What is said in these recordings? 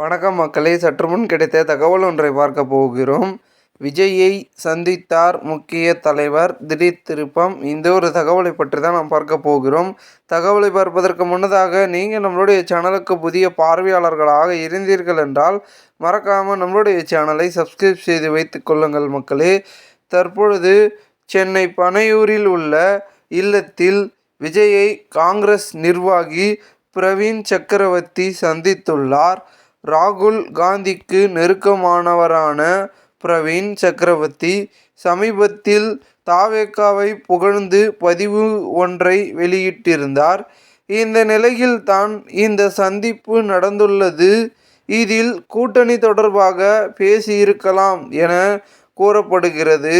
வணக்கம் மக்களே. சற்று முன் கிடைத்த தகவல் ஒன்றை பார்க்க போகிறோம். விஜயை சந்தித்தார் முக்கிய தலைவர் திடீர் திருப்பம். இந்த ஒரு தகவலை பற்றி தான் நாம் பார்க்க போகிறோம். தகவலை பார்ப்பதற்கு முன்னதாக நீங்கள் நம்மளுடைய சேனலுக்கு புதிய பார்வையாளர்களாக இருந்தீர்கள் என்றால் மறக்காமல் நம்மளுடைய சேனலை சப்ஸ்கிரைப் செய்து வைத்துக் கொள்ளுங்கள் மக்களே. தற்பொழுது சென்னை பனையூரில் உள்ள இல்லத்தில் விஜயை காங்கிரஸ் நிர்வாகி பிரவீன் சக்கரவர்த்தி சந்தித்துள்ளார். ராகுல் காந்திக்கு நெருக்கமானவரான பிரவீன் சக்கரவர்த்தி சமீபத்தில் தாவேக்காவை புகழ்ந்து பதிவு ஒன்றை வெளியிட்டிருந்தார். இந்த நிலையில் தான் இந்த சந்திப்பு நடந்துள்ளது. இதில் கூட்டணி தொடர்பாக பேசியிருக்கலாம் என கூறப்படுகிறது.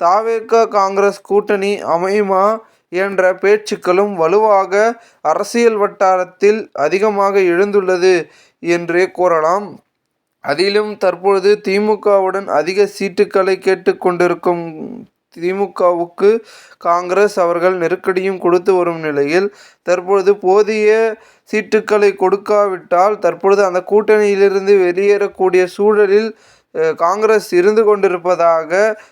தாவேக்கா காங்கிரஸ் கூட்டணி அமையுமா என்ற பேச்சுக்களும் வலுவாக அரசியல் வட்டாரத்தில் அதிகமாக எழுந்துள்ளது என்றே கூறலாம். அதிலும் தற்பொழுது திமுகவுடன் அதிக சீட்டுக்களை கேட்டுக்கொண்டிருக்கும் திமுகவுக்கு காங்கிரஸ் அவர்கள் நெருக்கடியும் கொடுத்து வரும் நிலையில் தற்பொழுது போதிய சீட்டுக்களை கொடுக்காவிட்டால் தற்பொழுது அந்த கூட்டணியிலிருந்து வெளியேறக்கூடிய சூழலில் காங்கிரஸ் இருந்து கொண்டிருப்பதாக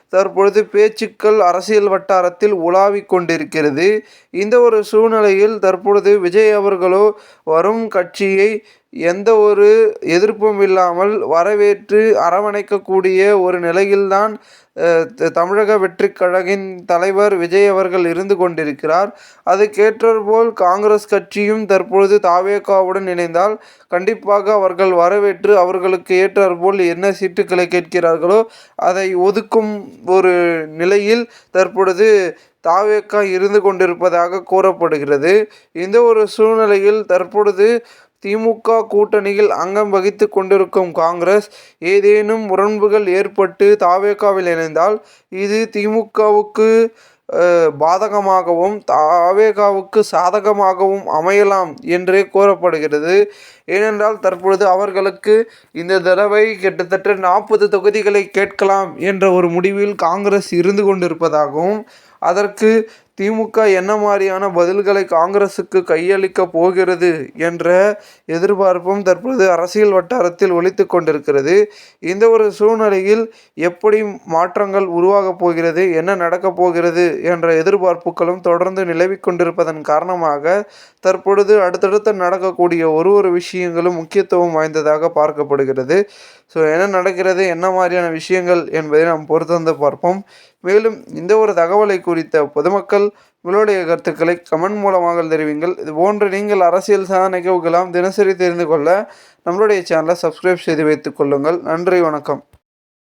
தற்பொழுது பேச்சுக்கள் அரசியல் வட்டாரத்தில் உலாவிக் கொண்டிருக்கிறது. இந்த ஒரு சூழ்நிலையில் தற்பொழுது விஜய் அவர்களோ வரும் கட்சியை எந்த ஒரு எதிர்ப்பும் இல்லாமல் வரவேற்று அரவணைக்கக்கூடிய ஒரு நிலையில்தான் தமிழக வெற்றிக் கழகின் தலைவர் விஜய் அவர்கள் இருந்து கொண்டிருக்கிறார். அதுக்கேற்றாற்போல் காங்கிரஸ் கட்சியும் தற்பொழுது தாவேகாவுடன் இணைந்தால் கண்டிப்பாக அவர்கள் வரவேற்று அவர்களுக்கு ஏற்றாற்போல் என்ன சீட்டுக்களை கேட்கிறார்களோ அதை ஒதுக்கும் ஒரு நிலையில் தற்பொழுது தாவேக்கா இருந்து கொண்டிருப்பதாக கூறப்படுகிறது. இந்த ஒரு சூழ்நிலையில் தற்பொழுது திமுக கூட்டணியில் அங்கம் வகித்து கொண்டிருக்கும் காங்கிரஸ் ஏதேனும் முரண்புகள் ஏற்பட்டு தாவேகாவில் இணைந்தால் இது திமுகவுக்கு பாதகமாகவும் தாவேகாவுக்கு சாதகமாகவும் அமையலாம் என்றே கூறப்படுகிறது. ஏனென்றால் தற்பொழுது அவர்களுக்கு இந்த தடவை கிட்டத்தட்ட நாற்பது தொகுதிகளை கேட்கலாம் என்ற ஒரு முடிவில் காங்கிரஸ் இருந்து கொண்டிருப்பதாகவும் அதற்கு திமுக என்ன மாதிரியான பதில்களை காங்கிரசுக்கு கையளிக்கப் போகிறது என்ற எதிர்பார்ப்பும் தற்பொழுது அரசியல் வட்டாரத்தில் ஒழித்து கொண்டிருக்கிறது. இந்த ஒரு சூழ்நிலையில் எப்படி மாற்றங்கள் உருவாகப் போகிறது என்ன நடக்கப் போகிறது என்ற எதிர்பார்ப்புகளும் தொடர்ந்து நிலவி கொண்டிருப்பதன் காரணமாக தற்பொழுது அடுத்தடுத்து நடக்கக்கூடிய ஒரு ஒரு விஷயங்களும் முக்கியத்துவம் வாய்ந்ததாக பார்க்கப்படுகிறது. ஸோ என்ன நடக்கிறது? என்ன மாதிரியான விஷயங்கள் என்பதை நாம் பொறுத்திருந்து பார்ப்போம். மேலும் இந்த ஒரு தகவலை குறித்த பொதுமக்கள் உங்களுடைய கருத்துக்களை கமெண்ட் மூலமாக தெரிவிங்கள். இது போன்று நீங்கள் அரசியல் சாதனை நிகழ்வுகளாம் தினசரி தெரிந்து கொள்ள நம்மளுடைய சேனலை சப்ஸ்கிரைப் செய்து வைத்துக் கொள்ளுங்கள். நன்றி வணக்கம்.